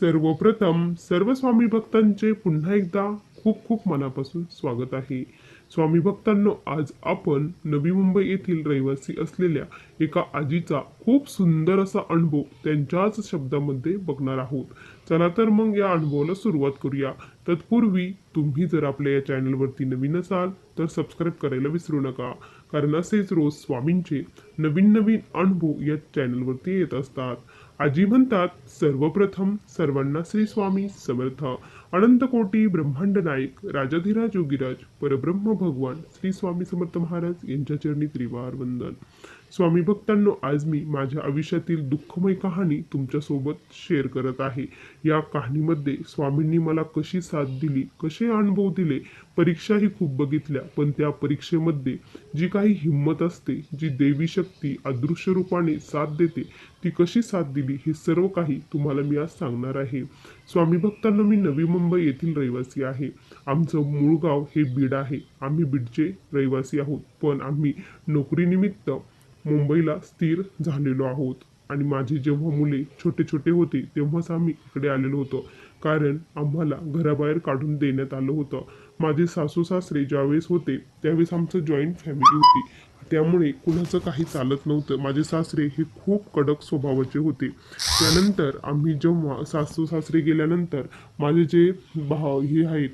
सर्वप्रथम सर्व स्वामी भक्तांचे पुन्हा एकदा खूप खूप मनापासून स्वागत आहे. स्वामी भक्तांनो आज आपण नवी मुंबई येथील रहिवासी असलेल्या एका आजीचा खूप सुंदर असा अनुभव त्यांच्याच शब्दामध्ये बघणार आहोत. चला तर मग या अनुभवाला सुरुवात करूया. तत्पूर्वी तुम्ही जर आपल्या या चॅनलवरती नवीन असाल तर सबस्क्राईब करायला विसरू नका. कारण असेच रोज स्वामींचे नवीन नवीन अनुभव या चॅनलवरती येत असतात. आजी म्हणतात सर्वप्रथम सर्वांना श्री स्वामी समर्थ. अनंत कोटी ब्रह्मांड नायक राजाधिराज योगीराज परब्रह्म भगवान श्री स्वामी समर्थ महाराज यांच्या चरणी त्रिवार वंदन. स्वामी भक्तांनो आज मी माझ्या आयुष्यातील दुःखमय कहाणी तुमच्यासोबत शेअर करत आहे. या कहाणीमध्ये स्वामींनी मला कशी साथ दिली कसे अनुभव दिले परीक्षाही खूप बघितल्या. पण त्या परीक्षेमध्ये जी काही हिंमत असते जी देवी शक्ती अदृश्य रूपाने साथ देते ती कशी साथ दिली हे सर्व काही तुम्हाला मी आज सांगणार आहे. स्वामी भक्तांना मी नवी मुंबई येथील रहिवासी आहे. आमचं मूळ गाव हे बीड आहे. आम्ही बीडचे रहिवासी आहोत. पण आम्ही नोकरीनिमित्त मुंबईला स्थिर झालेलो आहोत. आणि माझे जेव्हा मुले छोटे छोटे होते तेव्हाच आम्ही इकडे आलेलो होतो. कारण आम्हाला घराबाहेर काढून देण्यात आलं होतं. माझे सासू सासरे ज्यावेळेस होते त्यावेळेस आमचं जॉईंट फॅमिली होती. त्यामुळे कुणाचं काही चालत नव्हतं. माझे सासरे हे खूप कडक स्वभावाचे होते. त्यानंतर आम्ही जेव्हा सासू सासरे गेल्यानंतर माझे जे भाव हे आहेत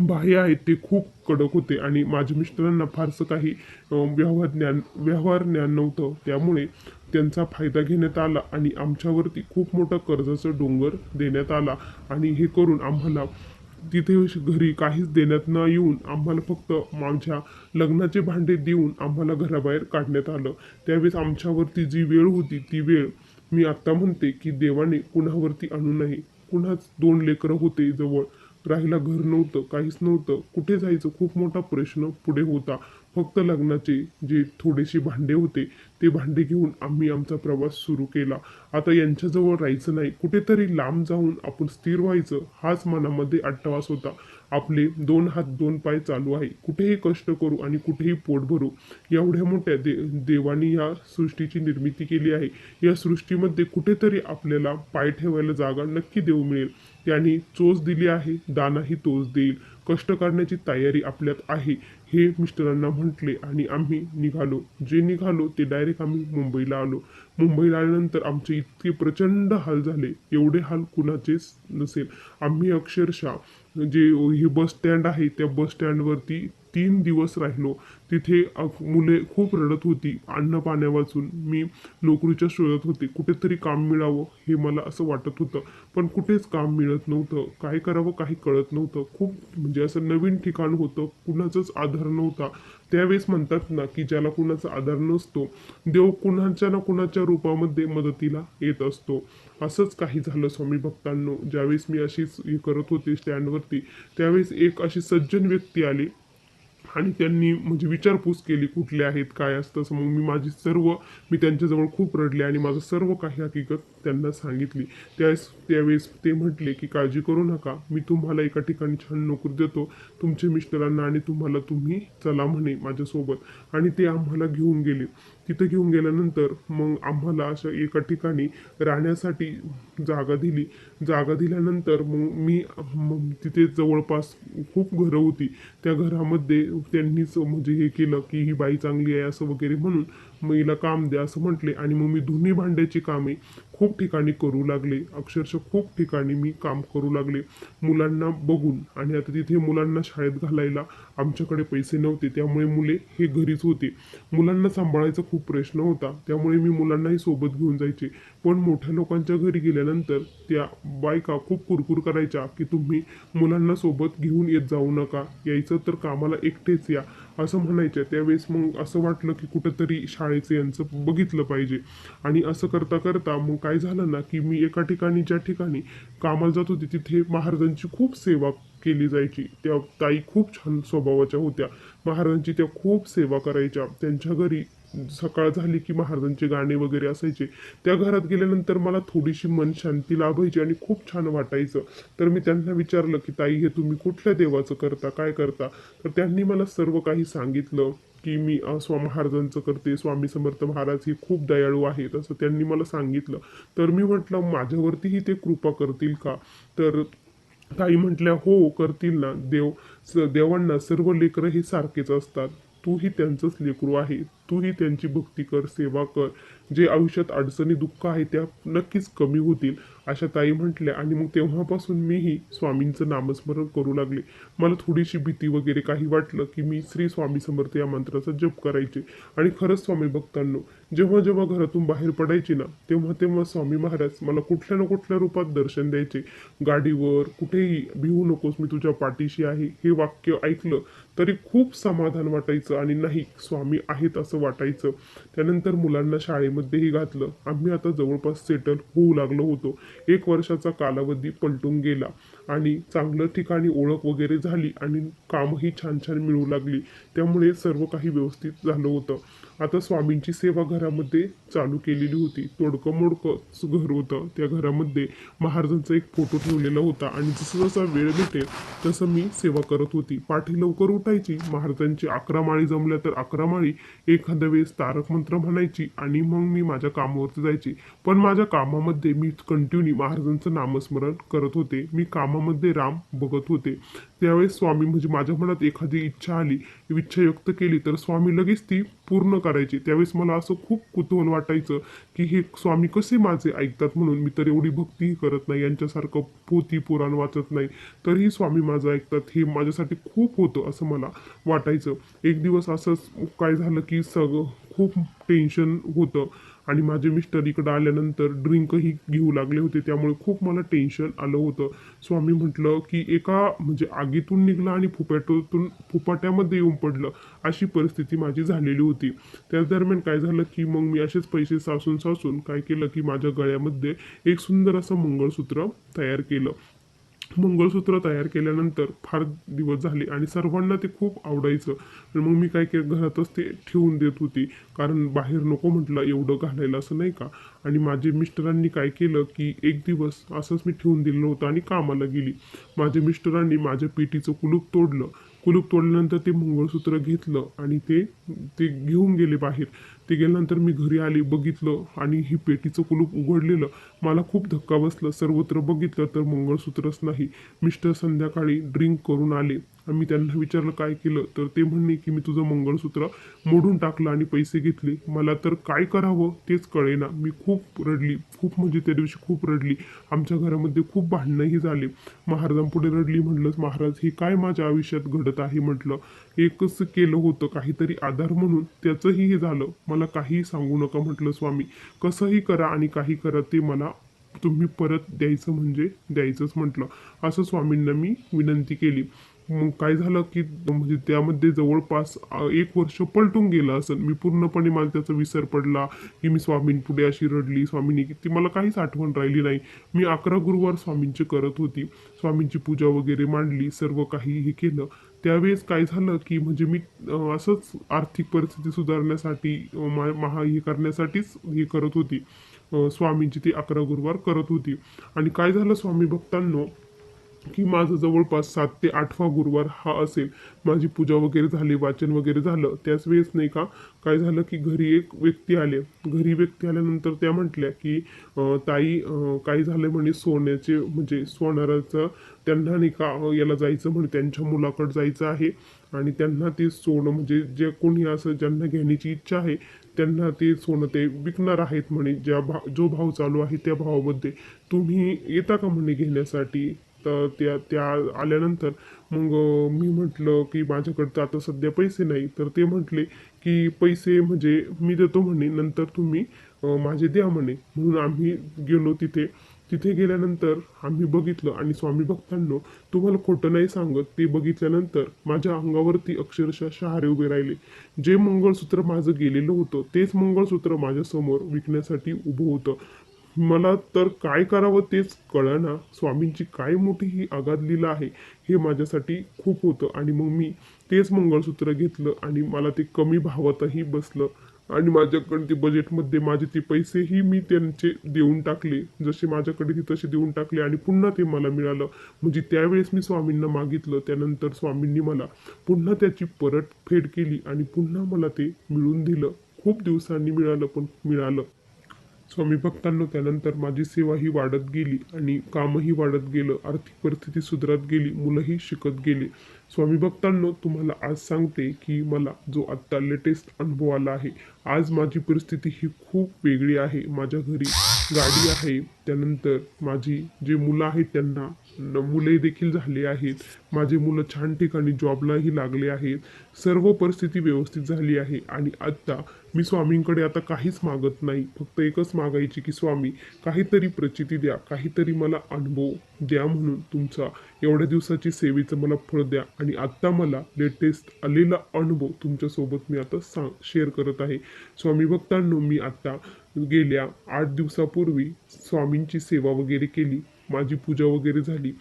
बाह्य आहेत ते खूप कडक होते आणि माझ्या मिस्टरांना फारसं काही व्यवहार ज्ञान व्यवहार ज्ञान नव्हतं. त्यामुळे त्यांचा फायदा घेण्यात आला आणि आमच्यावरती खूप मोठा कर्जाचा डोंगर देण्यात आला आणि हे करून आम्हाला तिथे घरी काहीच देण्यात न येऊन आम्हाला फक्त माझ्या लग्नाचे भांडे देऊन आम्हाला घराबाहेर काढण्यात आलं. त्यावेळेस आमच्यावरती जी वेळ होती ती वेळ मी आत्ता म्हणते की देवाने कुणावरती आणू नये. कुणाच दोन लेकरं होते जवळ. राहायला घर नव्हतं काहीच नव्हतं. कुठे जायचं? खूप मोठा प्रश्न पुढे होता. फक्त लग्नाचे जे थोडेसे भांडे होते ते भांडे घेऊन आम्ही आमचा प्रवास सुरू केला. आता यांच्याजवळ राहायचं नाही. कुठेतरी लांब जाऊन आपण स्थिर व्हायचं हाच मनामध्ये अट्टवास होता. आपले दोन हात दोन पाय चालू आहे. कुठेही कष्ट करू आणि कुठेही पोट भरू एवढ्या मोठ्या दे देवानी या सृष्टीची निर्मिती केली आहे. या सृष्टीमध्ये कुठेतरी आपल्याला पाय ठेवायला जागा नक्की देऊ मिळेल. त्यांनी चोच दिली आहे दानाही तोच देईल. कष्ट करण्याची तयारी आपल्यात आहे. हे मिस्टरांना म्हटले आणि आम्ही निघालो. जे निघालो ते डायरेक्ट आम्ही मुंबईला आलो. मुंबईला आल्यानंतर आमचे इतके प्रचंड हाल झाले. एवढे हाल कुणाचेच नसेल. आम्ही अक्षरशः जे हे बस स्टँड आहे त्या बस स्टँडवरती तीन दिवस राहिलो. तिथे मुले खूप रडत होती. अन्न पाण्या वाचून मी नोकरीच्या शोधात होते. कुठेतरी काम मिळावं हे मला असं वाटत होतं. पण कुठेच काम मिळत नव्हतं. काय करावं काही कळत नव्हतं. खूप म्हणजे असं नवीन ठिकाण होतं. कुणाचाच आधार नव्हता. त्यावेळेस म्हणतात ना की ज्याला कुणाचा आधार नसतो देव कुणाच्या ना कुणाच्या रूपामध्ये मदतीला येत असतो. असंच काही झालं स्वामी भक्तांनो. ज्यावेळेस मी अशीच हे करत होते स्टँडवरती त्यावेळेस एक अशी सज्जन व्यक्ती आली. आणि त्यांनी म्हणजे विचारपूस केली कुठले आहेत काय असतं असं. मग मी माझी सर्व मी त्यांच्याजवळ खूप रडले आणि माझं सर्व काही हकीकत त्यांना सांगितली. त्यावेळेस त्यावेळेस ते म्हटले की काळजी करू नका. मी तुम्हाला एका ठिकाणी छान नोकरी देतो. तुमच्या मिस्टरांना आणि तुम्हाला तुम्ही चला म्हणे माझ्यासोबत. आणि ते आम्हाला घेऊन गेले. तिथं घेऊन गेल्यानंतर मग आम्हाला अशा एका ठिकाणी राहण्यासाठी जागा दिली. जागा दिल्यानंतर मग मी मग तिथे जवळपास खूप घरं होती. त्या घरामध्ये त्यांनीच म्हणजे हे केलं की ही बाई चांगली आहे असं वगैरे म्हणून मग हिला काम द्या असं म्हटले आणि मग मी दोन्ही भांड्याची कामे खूप ठिकाणी करू लागले. अक्षरशः खूप ठिकाणी मी काम करू लागले. मुलांना बघून आणि आता तिथे मुलांना शाळेत घालायला आमच्याकडे पैसे नव्हते. त्यामुळे मुले हे घरीच होते. मुलांना सांभाळायचा खूप प्रश्न होता. त्यामुळे मी मुलांनाही सोबत घेऊन जायचे. पण मोठ्या लोकांच्या घरी गेल्यानंतर त्या बायका खूप कुरकुर करायच्या की तुम्ही मुलांना सोबत घेऊन येत जाऊ नका यायचं तर कामाला एकटेच या असं म्हणायच्या. त्यावेळेस मग असं वाटलं की कुठंतरी शाळेचं यांचं बघितलं पाहिजे. आणि असं करता करता मग काय झालं ना की मी एका ठिकाणी ज्या ठिकाणी कामाला जात होते तिथे महाराजांची खूप सेवा केली जायची. त्या ताई खूप छान स्वभावाच्या होत्या. महाराजांची त्या खूप सेवा करायच्या. त्यांच्या घरी सकाळ झाली की महाराजांचे गाणे वगैरे असायचे. त्या घरात गेल्यानंतर मला थोडीशी मन शांती लाभायची आणि खूप छान वाटायचं. तर मी त्यांना विचारलं की ताई हे तुम्ही कुठल्या देवाचं करता? काय करता? तर त्यांनी मला सर्व काही सांगितलं की मी स्वा महाराजांचं करते. स्वामी समर्थ महाराज हे खूप दयाळू आहेत असं त्यांनी मला सांगितलं. तर मी म्हटलं माझ्यावरतीही ते कृपा करतील का? तर ताई म्हटल्या हो करतील ना. देव स देवांना सर्व लेकरं हे सारखेच असतात. तूही त्यांचंच लेकरू आहे. तूही त्यांची भक्ती कर सेवा कर. जे आयुष्यात अडचणी दुःख आहे त्या नक्कीच कमी होतील. अशा ताई म्हटल्या आणि मग तेव्हापासून मीही स्वामींचं नामस्मरण करू लागले. मला थोडीशी भीती वगैरे काही वाटलं की मी श्री स्वामी समर्थ या मंत्राचा जप करायचे. आणि खरंच स्वामी भक्तांनो जेव्हा जेव्हा घरातून बाहेर पडायचे ना तेव्हा तेव्हा स्वामी महाराज मला कुठल्या ना कुठल्या रूपात दर्शन द्यायचे. गाडीवर कुठेही भिवू नकोस मी तुझ्या पाठीशी आहे. हे वाक्य ऐकलं तरी खूप समाधान वाटायचं आणि नाही स्वामी आहेत असं वाटायचं. त्यानंतर मुलांना शाळेमध्येही घातलं. आम्ही आता जवळपास सेटल होऊ लागलो होतो. एक वर्षाचा कालावधी पलटून गेला आणि चांगलं ठिकाणी ओळख वगैरे झाली आणि कामही छान छान मिळू लागली. त्यामुळे सर्व काही व्यवस्थित झालं होतं. आता स्वामींची सेवा घरामध्ये चालू केलेली होती. तोडकं मोडकं घर होतं. त्या घरामध्ये महाराजांचा एक फोटो ठेवलेला होता. आणि जसं जसा वेळ भेटेल तसं मी सेवा करत होती. पाठी लवकर उठायची. महाराजांची अकरा माळी जमल्या तर अकरा माळी एखाद्या वेळेस तारक मंत्र म्हणायची आणि मग मी माझ्या कामावरती जायची. पण माझ्या कामामध्ये मी कंटिन्यू महाराजांचं नामस्मरण करत होते. मी कामामध्ये राम बघत होते. त्यावेळेस स्वामी म्हणजे माझ्या मनात एखादी इच्छा आली इच्छा व्यक्त केली तर स्वामी लगेच ती पूर्ण करायची त्यावेळेस मला असं खूप कुतूहल वाटायचं की हे स्वामी कसे माझे ऐकतात म्हणून मी तर एवढी भक्तीही करत नाही यांच्यासारखं पोथी पुराण वाचत नाही. तरीही स्वामी माझं ऐकतात हे माझ्यासाठी खूप होतं असं मला वाटायचं. एक दिवस असंच काय झालं की सगळं खूप टेन्शन होतं. आणि माझे मिस्टर इकडं आल्यानंतर ड्रिंकही घेऊ लागले होते. त्यामुळे खूप मला टेन्शन आलं होतं. स्वामी म्हटलं की एका म्हणजे आगीतून निघलं आणि फुपाटोतून फुपाट्यामध्ये येऊन पडलं अशी परिस्थिती माझी झालेली होती. त्याच दरम्यान काय झालं की मग मी असेच पैसे सासून सासून काय केलं की माझ्या गळ्यामध्ये एक सुंदर असं मंगळसूत्र तयार केलं. मंगळसूत्र तयार केल्यानंतर फार दिवस झाले आणि सर्वांना ते खूप आवडायचं. आणि मग मी काय केलं? घरातच ते ठेवून देत होती. कारण बाहेर नको म्हटलं एवढं घालायला असं नाही का? आणि माझे मिस्टरांनी काय केलं की एक दिवस असंच मी ठेवून दिलं होतं आणि कामाला गेली. माझ्या मिस्टरांनी माझ्या पेटीचं कुलूप तोडलं. कुलूप तोडल्यानंतर ते मंगळसूत्र घेतलं आणि ते ते घेऊन गेले बाहेर. ते गेल्यानंतर मी घरी आली बघितलं आणि ही पेटीचं कुलूप उघडलेलं. मला खूप धक्का बसलं. सर्वत्र बघितलं तर मंगळसूत्रच नाही. मिस्टर संध्याकाळी ड्रिंक करून आले. आम्ही त्यांना विचारलं काय केलं? तर ते म्हणणे की मी तुझं मंगळसूत्र मोडून टाकलं आणि पैसे घेतले. मला तर काय करावं तेच कळेना. मी खूप रडली. खूप म्हणजे त्या दिवशी खूप रडली. आमच्या घरामध्ये खूप भांडणंही झाले. महाराजांपुढे रडली म्हटलं महाराज हे काय माझ्या आयुष्यात घडत आहे? म्हटलं. एकच केलं होतं. काहीतरी आधार म्हणून त्याचंही हे झालं. मला काहीही सांगू नका म्हटलं स्वामी. कसंही करा आणि काही करा ते मला तुम्ही परत द्यायचं म्हणजे द्यायचंच म्हटलं. असं स्वामींना मी विनंती केली. मग काय झालं की म्हणजे त्यामध्ये जवळपास एक वर्ष पलटून गेलं असं मी पूर्णपणे मला त्याचा विसर पडला की मी स्वामींपुढे अशी रडली स्वामींनी ती मला काहीच आठवण राहिली नाही. मी अकरा गुरुवार स्वामींचे करत होती. स्वामींची पूजा वगैरे मांडली सर्व काही हे केलं. त्यावेळेस काय झालं की म्हणजे मी असंच आर्थिक परिस्थिती सुधारण्यासाठी मा- महा हे करण्यासाठीच हे करत होती. स्वामींची ती अकरा गुरुवार करत होती. आणि काय झालं स्वामी भक्तांनो की माझं जवळपास सात ते आठवा गुरुवार हा असेल. माझी पूजा वगैरे झाली वाचन वगैरे झालं. त्याच वेळेस नाही का काय झालं की घरी एक व्यक्ती आले. घरी व्यक्ती आल्यानंतर त्या म्हटल्या की अं, ताई अं, काय झालं म्हणे सोन्याचे म्हणजे सोनाराचं त्यांना नाही का अं, याला जायचं म्हणे त्यांच्या मुलाकडे जायचं आहे. आणि त्यांना ते सोनं म्हणजे जे कोणी असं ज्यांना घेण्याची इच्छा आहे त्यांना ते सोनं ते विकणार आहेत म्हणे ज्या भा जो भाव चालू आहे त्या भावामध्ये. तुम्ही येता का म्हणे घेण्यासाठी? तर त्या त्या आल्यानंतर मग मी म्हटलं की माझ्याकडचं तर आता सध्या पैसे नाही. तर ते म्हटले की पैसे म्हणजे मी देतो म्हणे नंतर तुम्ही माझे द्या म्हणे. म्हणून आम्ही गेलो तिथे. तिथे गेल्यानंतर आम्ही बघितलं आणि स्वामी भक्तांनो तुम्हाला खोटं नाही सांगत ते बघितल्यानंतर माझ्या अंगावरती अक्षरशः शहारे उभे राहिले. जे मंगळसूत्र माझं गेलेलं होतं तेच मंगळसूत्र माझ्यासमोर विकण्यासाठी उभं होतं. मला तर काय करावं तेच कळना. स्वामींची काय मोठी ही आघात लीला आहे हे माझ्यासाठी खूप होतं. आणि मग मी तेच मंगळसूत्र घेतलं आणि मला ते कमी भावातही बसलं. आणि माझ्याकडे ते बजेटमध्ये माझे ते पैसेही मी त्यांचे देऊन टाकले. जसे माझ्याकडे ते तसे देऊन टाकले आणि पुन्हा ते मला मिळालं. म्हणजे त्यावेळेस मी स्वामींना मागितलं त्यानंतर स्वामींनी मला पुन्हा त्याची परतफेड केली आणि पुन्हा मला ते मिळून दिलं. खूप दिवसांनी मिळालं पण मिळालं. स्वामी भक्तांनो त्यानंतर माझी सेवा ही वाढत गेली आणि कामही वाढत गेलं. आर्थिक परिस्थिती सुधारत गेली मुलंही शिकत गेली. स्वामी भक्तांनो तुम्हाला आज सांगते की मला जो आत्ता लेटेस्ट अनुभव आला आहे आज माझी परिस्थिती ही खूप वेगळी आहे. माझ्या घरी गाडी आहे त्यानंतर माझी जे मुलं आहेत त्यांना मुले देखील झाले आहेत. माझे मुलं छान ठिकाणी जॉबलाही लागले आहेत. सर्व परिस्थिती व्यवस्थित झाली आहे आणि आत्ता मी स्वामींकडे आता काहीच मागत नाही. फक्त एकच मागायची की स्वामी काहीतरी प्रचिती द्या काहीतरी मला अनुभव द्या म्हणून तुमचा एवढ्या दिवसाची सेवेचं मला फळ द्या. आणि आत्ता मला लेटेस्ट आलेला अनुभव तुमच्यासोबत मी आता सांग शेअर करत आहे. स्वामी भक्तांनो मी आत्ता गेल्या आठ दिवसापूर्वी स्वामींची सेवा वगैरे केली. माझी पूजा वगैरे झाली.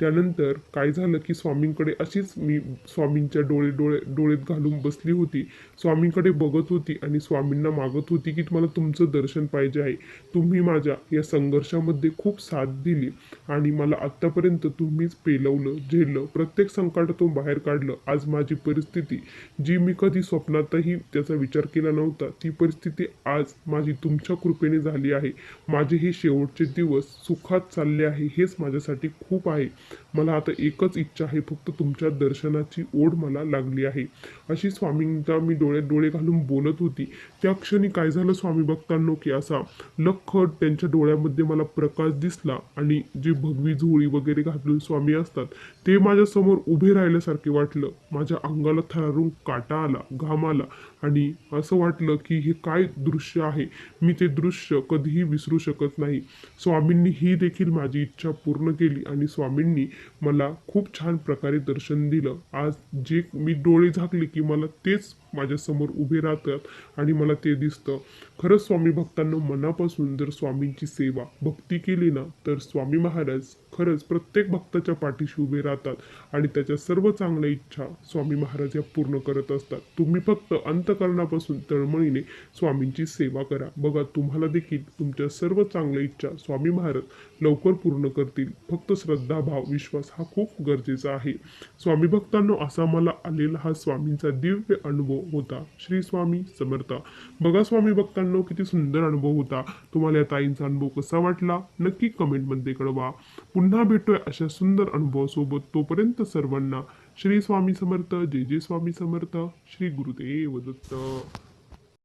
त्यानंतर काय झालं की स्वामींकडे अशीच मी स्वामींच्या डोळे डोळे डोळ्यात घालून बसली होती. स्वामींकडे बघत होती आणि स्वामींना मागत होती की मला तुमचं दर्शन पाहिजे आहे. तुम्ही माझ्या या संघर्षामध्ये खूप साथ दिली आणि मला आत्तापर्यंत तुम्हीच पेलवलं झेललं. प्रत्येक संकटातून बाहेर काढलं. आज माझी परिस्थिती जी मी कधी स्वप्नातही त्याचा विचार केला नव्हता ती परिस्थिती आज माझी तुमच्या कृपेने झाली आहे. माझे हे शेवटचे दिवस सुखात चालले आहे हेच माझ्यासाठी खूप आहे. मला आता एकच इच्छा आहे फक्त तुमच्या दर्शनाची ओढ मला लागली आहे. अशी स्वामींचा मी डोळ्यात डोळे घालून बोलत होती. त्या क्षणी काय झालं स्वामी भक्तांनो की असा लखट त्यांच्या डोळ्यामध्ये मला प्रकाश दिसला आणि जे भगवी झोळी वगैरे घातलेले स्वामी असतात ते माझ्यासमोर उभे राहिल्यासारखे वाटलं. माझ्या अंगाला थरारून काटा आला घाम आला आणि असं वाटलं की हे काय दृश्य आहे? मी ते दृश्य कधीही विसरू शकत नाही. स्वामींनी ही देखील माझी इच्छा पूर्ण केली आणि स्वामींनी मला खूप छान प्रकारे दर्शन दिलं. आज जे मी डोळे झाकले की मला तेच माझ्यासमोर उभे राहतात आणि मला ते दिसतं. खरंच स्वामी भक्तांना मनापासून जर स्वामींची सेवा भक्ती केली ना तर स्वामी महाराज खरंच प्रत्येक भक्ताच्या पाठीशी उभे राहतात आणि त्याच्या सर्व चांगल्या इच्छा स्वामी महाराज या पूर्ण करत असतात. तुम्ही फक्त अंतकरणापासून तळमळीने स्वामींची सेवा करा. बघा तुम्हाला देखील तुमच्या सर्व चांगल्या इच्छा स्वामी महाराज लवकर पूर्ण करतील. फक्त श्रद्धा भाव विश्वास हा खूप गरजेचा आहे. स्वामी भक्तांनो असा मला आलेला हा स्वामींचा दिव्य अनुभव होता. श्री स्वामी समर्थ. बघा स्वामी भक्तांनो किती सुंदर अनुभव होता. तुम्हाला या ताईंचा अनुभव कसा वाटला? नक्की कमेंटमध्ये कळवा. पुन्हा भेटूया अशा सुंदर अनुभवासोबत तोपर्यंत सर्वांना. श्री स्वामी समर्थ. जय जय स्वामी समर्थ. श्री गुरुदेव दत्त.